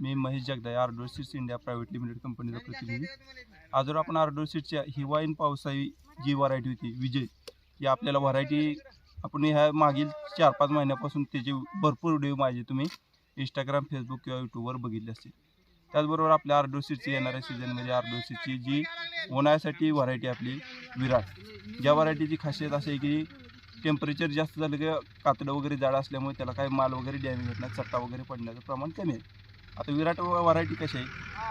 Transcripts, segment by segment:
मी Mahesh Jagday Ardor seats India private limited कंपनीचा प्रतिनिधी. आजवर आपण आर्डोर सीट्सच्या हिवाईन पावसाळी जी व्हरायटी होती विजय ही आपल्याला व्हरायटी आपण ह्या मागील चार पाच महिन्यापासून त्याचे भरपूर व्हिडिओ माझे तुम्ही. इंस्टाग्राम फेसबुक किंवा यूट्यूबवर बघितले असतील. त्याचबरोबर आपल्या आर्डोर सीटची येणाऱ्या सीझनमध्ये आर्डोर सीटची जी उन्हाळ्यासाठी व्हरायटी आपली विराट ज्या व्हरायटीची खासियत अशी आहे की टेम्परेचर जास्त झालं की कातडं वगैरे जाड असल्यामुळे त्याला काही माल वगैरे डॅमेज होत नाही चट्टा वगैरे पडण्याचं प्रमाण कमी आहे. आता विराट व्हरायटी कशी आहे?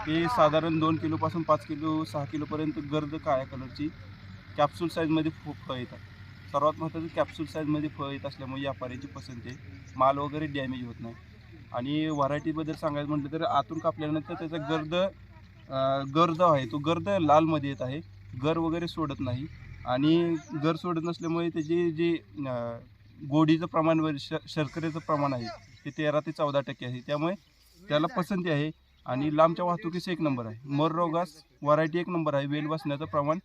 की साधारण दोन किलोपासून पाच किलो सहा किलोपर्यंत गर्द काळ्या कलरची कॅप्सूल साईजमध्ये फ फळं येतात. सर्वात महत्त्वाचं कॅप्सूल साईजमध्ये फळं येत असल्यामुळे व्यापाऱ्याची पसंती आहे. माल वगैरे डॅमेज होत नाही. आणि व्हरायटीबद्दल सांगायचं म्हटलं तर आतून कापल्यानंतर त्याचा गर्द गर्द गर जो आहे. तो गर्द लालमध्ये येत आहे. गर वगैरे सोडत नाही. आणि गर सोडत नसल्यामुळे त्याची जी गोडीचं प्रमाण श शर्करेचं प्रमाण आहे ते तेरा ते चौदा टक्के आहे. त्यामुळे त्याला पसंती आहे. आणि लांबच्या वाहतुकीस एक नंबर आहे. मर रोगास व्हरायटी एक नंबर आहे. वेल बसण्याचं प्रमाण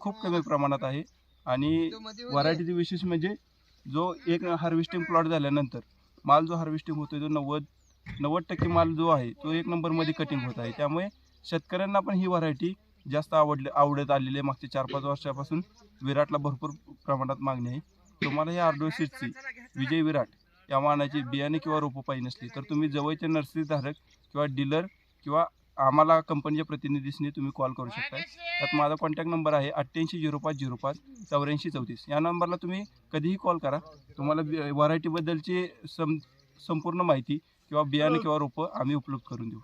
खूप कमी प्रमाणात आहे. आणि व्हरायटीचे विशेष म्हणजे जो एक हार्वेस्टिंग प्लॉट झाल्यानंतर माल जो हार्वेस्टिंग होतो तो नव्वद नव्वद टक्के माल जो आहे तो एक नंबरमध्ये कटिंग होत आहे. त्यामुळे शेतकऱ्यांना पण ही व्हरायटी जास्त आवडले आवडत आलेली आहे. मागच्या चार पाच वर्षापासून विराटला भरपूर प्रमाणात मागणी आहे. तुम्हाला ही आर्डोसीटची विजय विराट या वाहनाची बियाणे किंवा रोपं पाहिजे नसली तर तुम्ही जवळचे नर्सरी धारक किंवा डीलर किंवा आम्हाला कंपनीच्या प्रतिनिधींनी तुम्ही कॉल करू शकता त्यात माझा कॉन्टॅक्ट नंबर आहे अठ्ठ्याऐंशी झिरो पाच झिरो पाच चौऱ्याऐंशी चौतीस. या नंबरला तुम्ही कधीही कॉल करा. तुम्हाला व्हरायटीबद्दलची सम संपूर्ण माहिती किंवा बियाणे किंवा रोपं आम्ही उपलब्ध करून देऊ.